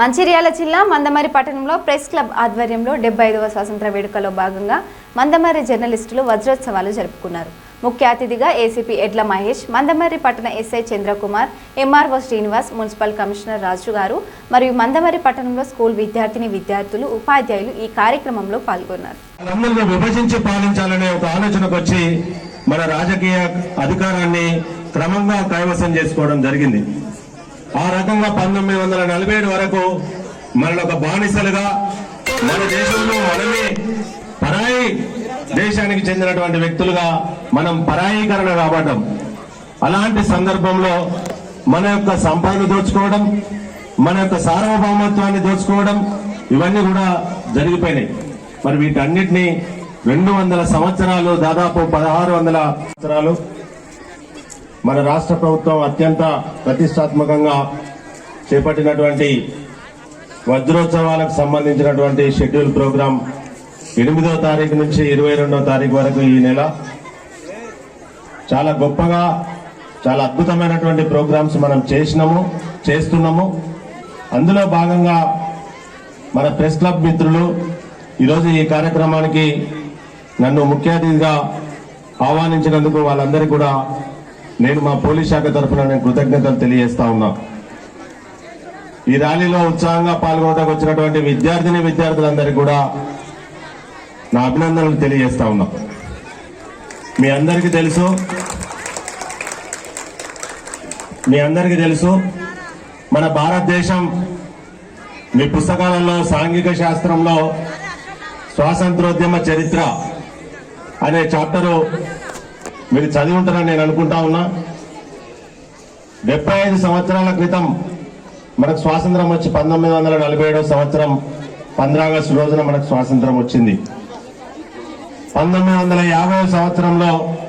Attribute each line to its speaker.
Speaker 1: మంచిర్యాల జిల్లా మందమరి పట్టణంలో press club ఆధ్వర్యంలో డెబ్బై ఐదవ స్వాతంత్ర వేడుకలో భాగంగా మందమరి జర్నలిస్టులు వజ్రోత్సవాలు జరుపుకున్నారు. ముఖ్య అతిథిగా ఏసీపీ ఎడ్ల మహేష్ మందమరి పట్టణ SI Chandrakumar MRO Srinivas municipal commissioner Raju garu మరియు మందమరి పట్టణంలో స్కూల్ విద్యార్థిని విద్యార్థులు ఉపాధ్యాయులు ఈ కార్యక్రమంలో పాల్గొన్నారు.
Speaker 2: విభజించి పాలించాలనే ఒక ఆలోచనకు వచ్చి మన రాజకీయ అధికారాన్ని క్రమంగా కైవసం చేసుకోవడం జరిగింది. ఆ రకంగా పంతొమ్మిది వందల నలభై ఏడు వరకు మనలో ఒక బానిసలుగా మన దేశంలో మనమే పరాయి దేశానికి చెందినటువంటి వ్యక్తులుగా మనం పరాయీకరణ కాబట్టం అలాంటి సందర్భంలో మన యొక్క సంపదను దోచుకోవడం మన యొక్క సార్వభౌమత్వాన్ని దోచుకోవడం ఇవన్నీ కూడా జరిగిపోయినాయి. మరి వీటన్నిటిని రెండు వందల సంవత్సరాలు దాదాపు పదహారు వందల సంవత్సరాలు మన రాష్ట్ర ప్రభుత్వం అత్యంత ప్రతిష్టాత్మకంగా చేపట్టినటువంటి వజ్రోత్సవాలకు సంబంధించినటువంటి షెడ్యూల్ ప్రోగ్రాం ఎనిమిదో తారీఖు నుంచి ఇరవై రెండో తారీఖు వరకు ఈ నెల. చాలా గొప్పగా చాలా అద్భుతమైనటువంటి ప్రోగ్రామ్స్ మనం చేసినాము చేస్తున్నాము. అందులో భాగంగా మన ప్రెస్ క్లబ్ మిత్రులు ఈరోజు ఈ కార్యక్రమానికి నన్ను ముఖ్య అతిథిగా ఆహ్వానించినందుకు వాళ్ళందరికీ కూడా నేను మా పోలీస్ శాఖ తరఫున నేను కృతజ్ఞతలు తెలియజేస్తా ఉన్నా. ఈ ర్యాలీలో ఉత్సాహంగా పాల్గొనడానికి వచ్చినటువంటి విద్యార్థిని విద్యార్థులందరికీ కూడా నా అభినందనలు తెలియజేస్తా ఉన్నా. మీ అందరికీ తెలుసు మీ అందరికీ తెలుసు మన భారతదేశం మీ పుస్తకాలలో సాంఘిక శాస్త్రంలో స్వాతంత్రోద్యమ చరిత్ర అనే చాప్టరు మీరు చదివి ఉంటారని నేను అనుకుంటా ఉన్నా. డెబ్బై ఐదు సంవత్సరాల క్రితం మనకు స్వాతంత్రం వచ్చి పంతొమ్మిది వందల నలభై ఏడవ సంవత్సరం పంద్రా ఆగస్టు రోజున మనకు స్వాతంత్రం వచ్చింది. పంతొమ్మిది వందల యాభై సంవత్సరంలో